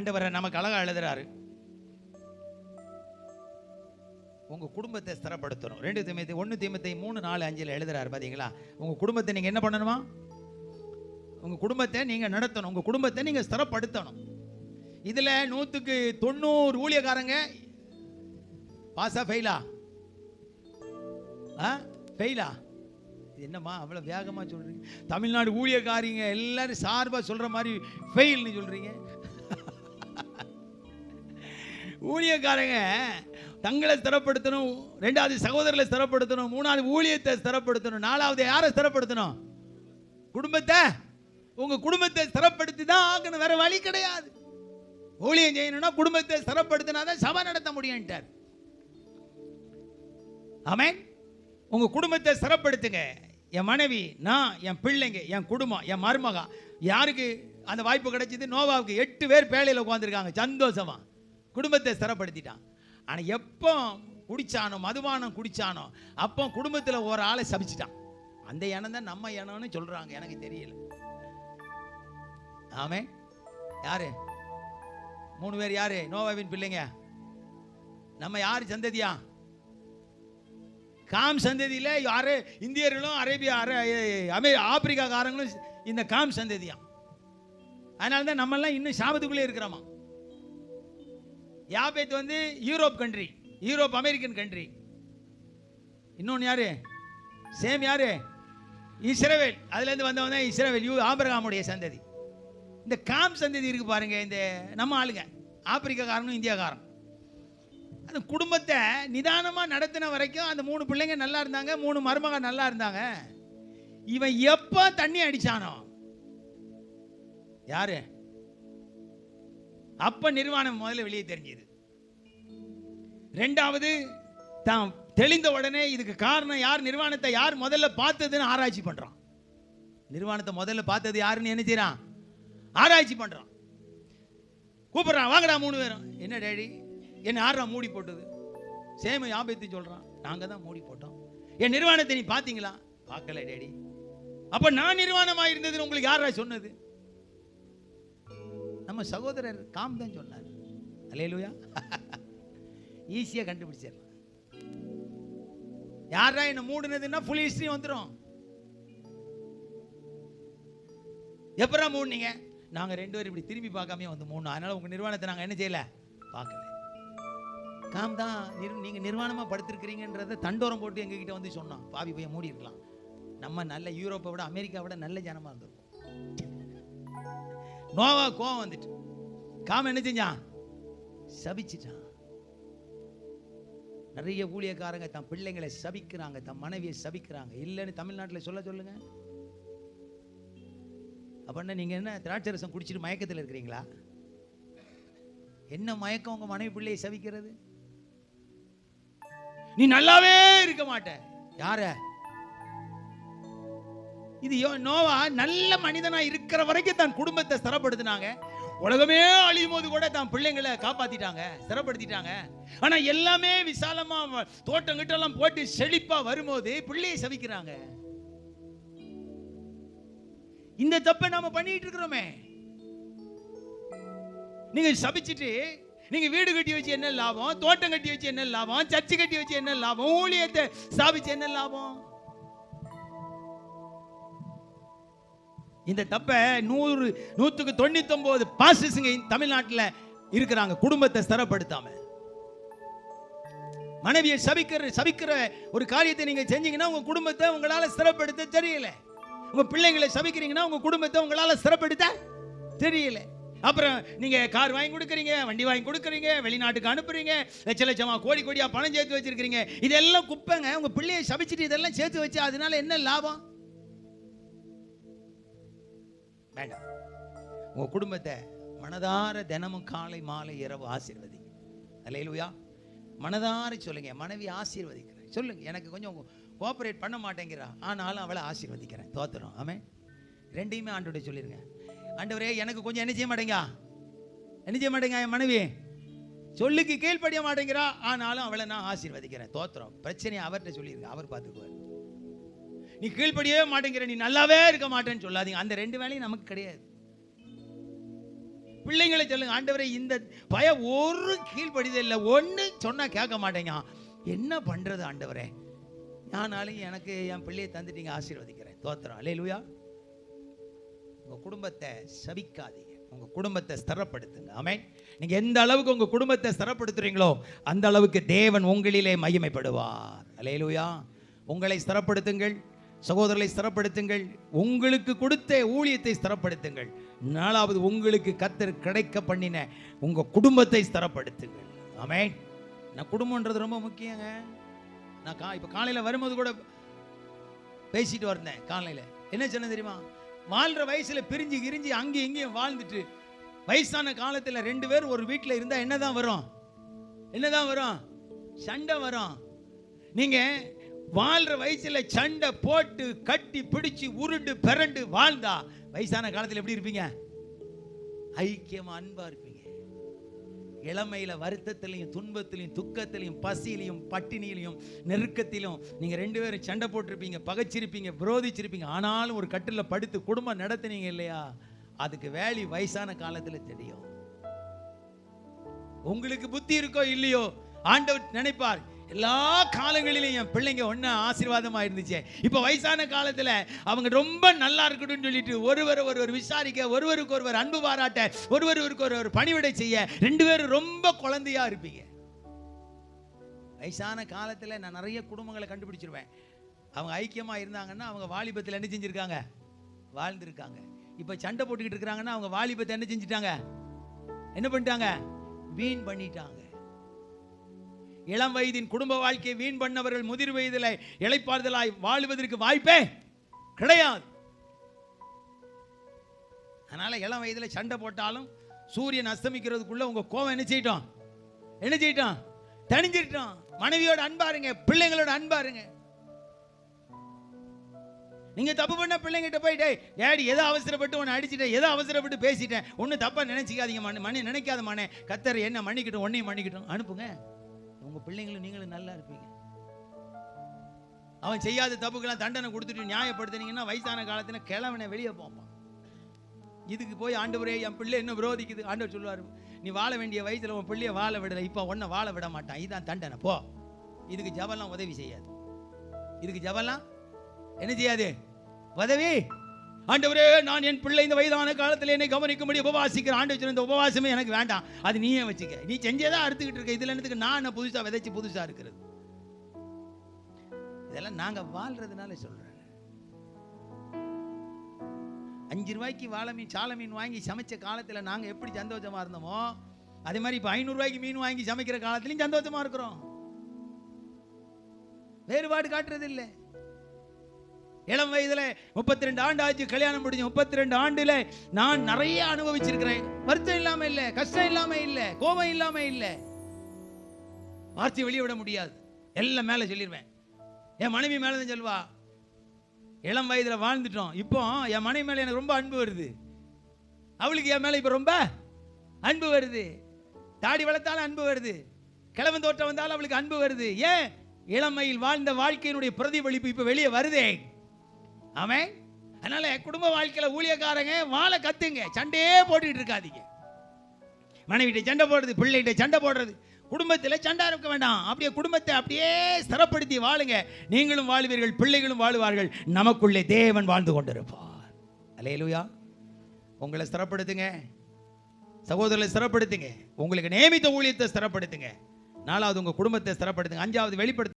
ஆண்டவரை நமக்கு அழகாக எழுதுறாரு. உங்க குடும்பத்தை ஸ்திரப்படுத்தணும். ரெண்டு தீமத்தை ஒன்று தீமத்தை மூணு நாலு அஞ்சில் எழுதுறாரு பார்த்தீங்களா உங்க குடும்பத்தை நீங்க என்ன பண்ணணுமா? உங்க குடும்பத்தை நீங்க நடத்தணும். உங்க குடும்பத்தை நீங்க ஸ்திரப்படுத்தணும். இதில் நூற்றுக்கு தொண்ணூறு ஊழியக்காரங்க பாஸா ஃபெயிலா ஆ? ஃபெயிலா என்னம்மா அவ்வளோ வேகமாக சொல்கிறீங்க தமிழ்நாடு ஊழியக்காரிங்க எல்லாரும் சார்பாக சொல்கிற மாதிரி ஃபெயில்னு சொல்கிறீங்க ஊழியக்காரங்க தங்களை ஸ்திரப்படுத்தணும் ரெண்டாவது சகோதரர்களை ஸ்திரப்படுத்தணும் மூணாவது ஊழியத்தை ஸ்திரப்படுத்தணும் நாலாவது யாரை ஸ்திரப்படுத்தணும்? குடும்பத்தை? உங்க குடும்பத்தை ஸ்திரப்படுத்தி தான் ஆகணும் வேற வழி கிடையாது. ஊழியம் செய்யணும்னா குடும்பத்தை ஸ்திரப்படுத்தினா தான் சபை நடத்த முடியும்ட்டார். ஆமேன். உங்க குடும்பத்தை ஸ்திரப்படுத்துங்க. என் மனைவி நான் என் பிள்ளைங்க என் குடும்பம் என் மருமகா யாருக்கு அந்த வாய்ப்பு கிடைச்சது? நோவாவுக்கு எட்டு பேர் பேழையில் உட்காந்துருக்காங்க சந்தோஷமா. குடும்பத்தை சிறப்படுத்திட்டான். ஆனால் எப்போ குடித்தானோ மதுபானம் குடித்தானோ அப்போ குடும்பத்தில் ஒரு ஆளை சபிச்சிட்டான். அந்த இனம் தான் நம்ம இனம்னு சொல்கிறாங்க எனக்கு தெரியல. ஆமே யாரு? மூணு பேர் யாரு? நோவாவின் பிள்ளைங்க. நம்ம யார் சந்ததியா? காம் சந்ததியில் யாரு? இந்தியர்களும் அரேபியா அர- ஆப்பிரிக்காக்காரங்களும் இந்த காம் சந்ததியாம். அதனால தான் நம்மெல்லாம் இன்னும் சாபத்துக்குள்ளே இருக்கிறோமா யாபேத் வந்து Europe country Europe American country இன்னொன்று யாரு? சேம் யாரு? இஸ்ரவேல். அதுலேருந்து வந்தவன் தான் இஸ்ரவேல் யூ ஆபிரகாமுடைய சந்ததி. இந்த காம் சந்ததி இருக்கு பாருங்க இந்த நம்ம ஆளுங்க. ஆப்பிரிக்காக்காரனும் இந்தியாக்காரன். அந்த குடும்பத்தை நிதானமாக நடத்தின வரைக்கும் அந்த மூணு பிள்ளைங்க நல்லா இருந்தாங்க மூணு மருமக நல்லா இருந்தாங்க. இவன் எப்போ தண்ணி அடிச்சானோ? யாரு? அப்ப நிர்வாணம் முதல்ல வெளியே தெரிஞ்சது. ரெண்டாவது தான் தெளிந்த உடனே இதுக்கு காரணம் யார்? நிர்வாணத்தை யார் முதல்ல பார்த்ததுன்னு ஆராய்ச்சி பண்றான். நிர்வாணத்தை முதல்ல பார்த்தது யாருன்னு என்ன செய்கிறான் ஆராய்ச்சி பண்றான். கூப்பிடுறான் வாங்கடா மூணு பேரும். என்ன டேடி? என்ன யாரா மூடி போட்டது? சேம யாபத்தி சொல்றான். நாங்க தான் மூடி போட்டோம். என் நிர்வாணத்தை நீ பாத்தீங்களா பார்க்கல டேடி. அப்ப நான் நிர்வாணமாக இருந்ததுன்னு உங்களுக்கு யாரா சொன்னது? நம்ம சகோதரர் காம் தான் சொன்னார். அலையலுயா ஈஸியாக கண்டுபிடிச்சிடலாம் யாரா என்ன மூடுனதுன்னா ஃபுல் ஹிஸ்டரி வந்துடும் எப்பரா மூடுனீங்க? நாங்கள் ரெண்டு பேரும் இப்படி திரும்பி பார்க்காம வந்து மூணு அதனால உங்கள் நிர்வாணத்தை நாங்கள் என்ன செய்யல? பார்க்கல. காம் தான் நிர் நிர்வாணமாக நிர்வாணமா படுத்திருக்கிறீங்கன்றத தண்டோரம் போட்டு எங்ககிட்ட வந்து சொன்னோம் பாவி போய் மூடி இருக்கலாம் நம்ம நல்ல யூரோப்பை விட அமெரிக்கா விட நல்ல ஜனமாக இருந்திருக்கும். நோவா கோவம் வந்துட்டு. காம என்ன செஞ்சான்? சபிச்சிட்டான். நிறைய ஊழியக்காரங்க தன் பிள்ளைங்களை சபிக்கிறாங்க தன் மனைவியை சபிக்கிறாங்க. இல்லைன்னு தமிழ்நாட்டில் சொல்ல சொல்லுங்க. அப்படின்னா நீங்கள் என்ன திராட்சை ரசம் குடிச்சிட்டு மயக்கத்தில் இருக்கிறீங்களா? என்ன மயக்கம் உங்கள் மனைவி பிள்ளையை சபிக்கிறது? நீ நல்லாவே இருக்க மாட்ட. யார? இது நோவா நல்ல மனிதனா இருக்கிற வரைக்கும் தன் குடும்பத்தை சிறப்படுத்தினாங்க. உலகமே அழியும் போது கூட தான் பிள்ளைங்களை காப்பாத்திட்டாங்க சிறப்படுத்திட்டாங்க. ஆனா எல்லாமே விசாலமா வ- தோட்டம் கிட்டெல்லாம் போட்டு செழிப்பா வரும்போது பிள்ளையை சவிக்கிறாங்க. இந்த தப்பை நாம பண்ணிட்டு இருக்கிறோமே. நீங்க சபிச்சுட்டு நீங்க வீடு கட்டி வச்சு என்ன லாபம் தோட்டம் கட்டி வச்சு என்ன லாபம் சர்ச்சு கட்டி வச்சு என்ன லாபம் ஊழியத்தை ஸ்தாபிச்சு என்ன லாபம்? இந்த தப்பை நூறு நூற்றுக்கு தொண்ணூத்தொன்பது பாசிசுங்க தமிழ்நாட்டில் இருக்கிறாங்க. குடும்பத்தை ஸ்திரப்படுத்தாம மனைவியை சபிக்கிற சபிக்கிற ஒரு காரியத்தை நீங்க செஞ்சீங்கன்னா உங்க குடும்பத்தை உங்களால ஸ்திரப்படுத்த தெரியல. உங்க பிள்ளைங்களை சபிக்கிறீங்கன்னா உங்க குடும்பத்தை உங்களால ஸ்திரப்படுத்த தெரியல. அப்புறம் நீங்க கார் வாங்கி கொடுக்குறீங்க வண்டி வாங்கி கொடுக்குறீங்க வெளிநாட்டுக்கு அனுப்புறீங்க லட்ச லட்சமா கோடி கோடியா பணம் சேர்த்து வச்சிருக்கீங்க. இதெல்லாம் குப்பைங்க. உங்க பிள்ளையை சபிச்சிட்டு இதெல்லாம் சேர்த்து வச்சு அதனால என்ன லாபம்? வேண்டாம். உங்க குடும்பத்தை மனதார தினமும் காலை மாலை இரவு ஆசீர்வதிங்க. அல்லையிலுயா மனதார சொல்லுங்க மனைவி ஆசீர்வதிக்கிறேன். சொல்லுங்க எனக்கு கொஞ்சம் கோஆப்ரேட் பண்ண மாட்டேங்கிறா. ஆனாலும் அவளை ஆசீர்வதிக்கிறேன். தோத்துறோம். ஆமே ரெண்டையுமே ஆண்டோட சொல்லிடுங்க ஆண்டவரே எனக்கு கொஞ்சம் என்ன செய்ய மாட்டேங்க. என்ன செய்ய மாட்டேங்க என் மனைவி. சொல்லுக்கு கீழ்ப்படிய மாட்டேங்கிறா. ஆனாலும் அவளை நான் ஆசீர்வதிக்கிறேன். தோத்துறோம். பிரச்சனையை அவர்கிட்ட சொல்லியிருக்கேன் அவர் பார்த்துக்குவார். நீ கீழ்ப்படியவே மாட்டேங்கிற நீ நல்லாவே இருக்க மாட்டேன்னு சொல்லாதீங்க. அந்த ரெண்டு வேலையும் நமக்கு கிடையாது. பிள்ளைங்களை சொல்லுங்க ஆண்டவரை இந்த பய ஒரு கீழ்ப்படிதல் இல்லை ஒன்று சொன்னா கேட்க மாட்டேங்க. என்ன பண்றது ஆண்டவரே? ஆனாலும் எனக்கு என் பிள்ளையை தந்துட்டீங்க ஆசீர்வதிக்கிறேன். தோத்திரம். அல்லேலூயா உங்க குடும்பத்தை சபிக்காதீங்க. உங்க குடும்பத்தை ஸ்திரப்படுத்துங்க. ஆமே நீங்க எந்த அளவுக்கு உங்க குடும்பத்தை ஸ்திரப்படுத்துறீங்களோ அந்த அளவுக்கு தேவன் உங்களிலே மகிமைப்படுவார். அல்லேலூயா உங்களை ஸ்திரப்படுத்துங்கள். சகோதரர்களை ஸ்திரப்படுத்துங்கள். உங்களுக்கு கொடுத்த ஊழியத்தை ஸ்திரப்படுத்துங்கள். நாலாவது உங்களுக்கு கத்தர் கிடைக்க பண்ணின உங்கள் குடும்பத்தை ஸ்திரப்படுத்துங்கள். ஆமே நான் குடும்பன்றது ரொம்ப முக்கியங்க. நான் கா இப்போ காலையில் வரும்போது கூட பேசிட்டு வந்தேன் காலையில். என்ன சொன்ன தெரியுமா? வாழ்ற வயசுல பிரிஞ்சு கிரிஞ்சு அங்கேயும் இங்கேயும் வாழ்ந்துட்டு வயசான காலத்தில் ரெண்டு பேர் ஒரு வீட்டில் இருந்தா என்னதான் வரும்? என்னதான் வரும்? சண்டை வரும். நீங்கள் வாழ்ற வயசுல சண்டை போட்டு கட்டி பிடிச்சு உருண்டு பிறண்டு வாழ்ந்தா வயசான காலத்தில் எப்படி இருப்பீங்க? ஐக்கியமா அன்பா இருப்பீங்க. இளமையில வருத்தத்திலையும் துன்பத்திலையும் துக்கத்திலையும் பசியிலையும் பட்டினியிலையும் நெருக்கத்திலும் நீங்க ரெண்டு பேரும் சண்டை போட்டிருப்பீங்க பகைச்சிருப்பீங்க விரோதிச்சிருப்பீங்க. ஆனாலும் ஒரு கட்டில படுத்து குடும்பம் நடத்துனீங்க இல்லையா? அதுக்கு வேலி வயசான காலத்துல தெரியும். உங்களுக்கு புத்தி இருக்கோ இல்லையோ? ஆண்டவர் நினைப்பார் எல்லா காலங்களிலும் என் பிள்ளைங்க ஒண்ணு ஆசீர்வாதமா இருந்துச்சு. இப்போ வயசான காலத்துல அவங்க ரொம்ப நல்லா இருக்கட்டும்னு சொல்லிட்டு ஒருவர் ஒருவர் விசாரிக்க ஒருவருக்கு ஒருவர் அன்பு பாராட்ட ஒருவருக்கு ஒருவர் பணிவிடை செய்ய ரெண்டு பேரும் ரொம்ப குழந்தையா இருப்பீங்க. வயசான காலத்துல நான் நிறைய குடும்பங்களை கண்டுபிடிச்சிருவேன். அவங்க ஐக்கியமா இருந்தாங்கன்னா அவங்க வாலிபத்தில் என்ன செஞ்சிருக்காங்க? வாழ்ந்துருக்காங்க. இப்ப சண்டை போட்டுக்கிட்டு இருக்காங்கன்னா அவங்க வாலிபத்தை என்ன செஞ்சிட்டாங்க? என்ன பண்ணிட்டாங்க? வீண் பண்ணிட்டாங்க. இளம் வயதின் குடும்ப வாழ்க்கையை வீண் பண்ணவர்கள் முதிர் வயதில் இளைப்பாறுதலாய் வாழ்வதற்கு வாய்ப்பே கிடையாது. அதனால இளம் வயதில் சண்டை போட்டாலும் சூரியன் அஸ்தமிக்கிறதுக்குள்ள உங்க கோவம் என்ன செய்யட்டோம்? என்ன செய்யட்டோம்? தணிஞ்சிட்டோம் மனைவியோட அன்பாருங்க பிள்ளைங்களோட அன்பாருங்க நீங்க தப்பு பண்ண பிள்ளைங்கிட்ட போயிட்டே டேடி எதை அவசரப்பட்டு உன்னை அடிச்சிட்டேன் எதோ அவசரப்பட்டு பேசிட்டேன் ஒன்றும் தப்பா நினைச்சிக்காதீங்க மணி மணி நினைக்காத மானே. கத்தர் என்ன மன்னிக்கட்டும் ஒன்றையும் மன்னிக்கட்டும். அனுப்புங்க. உங்க பிள்ளைங்களும் நீங்களும் நல்லா இருப்பீங்க. அவன் செய்யாத தப்புக்கெல்லாம் தண்டனை கொடுத்துட்டு நியாயப்படுத்தினீங்கன்னா வயசான காலத்துல கிழவனை வெளியே போப்பான் இதுக்கு போய் ஆண்டவரே என் பிள்ளை என்ன விரோதிக்குது? ஆண்டவர் சொல்லுவார் நீ வாழ வேண்டிய வயசுல உன் பிள்ளைய வாழ விடல. இப்போ உன்னை வாழ விட மாட்டான். இதுதான் தண்டனை. போ. இதுக்கு ஜபம்லாம் உதவி செய்யாது. இதுக்கு ஜபம்லாம் என்ன செய்யாது? உதவி ஆண்டவரே நான் என் பிள்ளை இந்த வயதான காலத்தில் என்னை கவனிக்கும்படி உபவாசிக்கிறேன். ஆண்டு சொன்ன இந்த உபவாசமே எனக்கு வேண்டாம். அது நீயே வச்சுக்க. நீ செஞ்சதா அறுத்துக்கிட்டு இருக்க. இதுல என்னதுக்கு நான் என்ன புதுசா விதைச்சு புதுசா இருக்கிறது? இதெல்லாம் நாங்க வாழ்றதுனால சொல்றேன். அஞ்சு ரூபாய்க்கு வாழை மீன் சால மீன் வாங்கி சமைச்ச காலத்துல நாங்க எப்படி சந்தோஷமா இருந்தோமோ அதே மாதிரி இப்போ ஐநூறு ரூபாய்க்கு மீன் வாங்கி சமைக்கிற காலத்துலயும் சந்தோஷமா இருக்கிறோம். வேறுபாடு காட்டுறது இல்லை இளம் வயதுல முப்பத்தி ரெண்டு ஆண்டு ஆச்சு கல்யாணம் முடிஞ்சு முப்பத்தி ரெண்டு ஆண்டுல நான் நிறைய அனுபவிச்சிருக்கிறேன். வருத்தம் இல்லாம இல்ல கஷ்டம் இல்லாம இல்ல கோபம் இல்லாம இல்ல. வார்த்தை வெளியே விட முடியாது. எல்லாம் மேல சொல்லிடுவேன் என் மனைவி மேலே தான் சொல்வா இளம் வயதுல வாழ்ந்துட்டோம். இப்போ என் மனைவி மேல எனக்கு ரொம்ப அன்பு வருது. அவளுக்கு என் மேல இப்ப ரொம்ப அன்பு வருது. தாடி வளர்த்தாலும் அன்பு வருது. கிழவன் தோட்டம் வந்தாலும் அவளுக்கு அன்பு வருது. ஏன்? இளமையில் வாழ்ந்த வாழ்க்கையினுடைய பிரதிபலிப்பு இப்ப வெளியே வருதே. ஆமே அதனால குடும்ப வாழ்க்கையில ஊழியக்காரங்க வாழ கத்துங்க. சண்டையே போட்டுக்கிட்டு இருக்காதீங்க. மனைவிட்ட சண்டை போடுறது பிள்ளைகிட்ட சண்டை போடுறது குடும்பத்தில் சண்டை இருக்க வேண்டாம். அப்படியே குடும்பத்தை அப்படியே ஸ்திரப்படுத்தி வாழுங்க. நீங்களும் வாழ்வீர்கள் பிள்ளைகளும் வாழுவார்கள். நமக்குள்ளே தேவன் வாழ்ந்து கொண்டிருப்பார். அலையலுயா உங்களை ஸ்திரப்படுத்துங்க. சகோதரர்களை ஸ்திரப்படுத்துங்க. உங்களுக்கு நியமித்த ஊழியத்தை ஸ்திரப்படுத்துங்க. நாலாவது உங்கள் குடும்பத்தை ஸ்திரப்படுத்துங்க. அஞ்சாவது வெளிப்படுத்த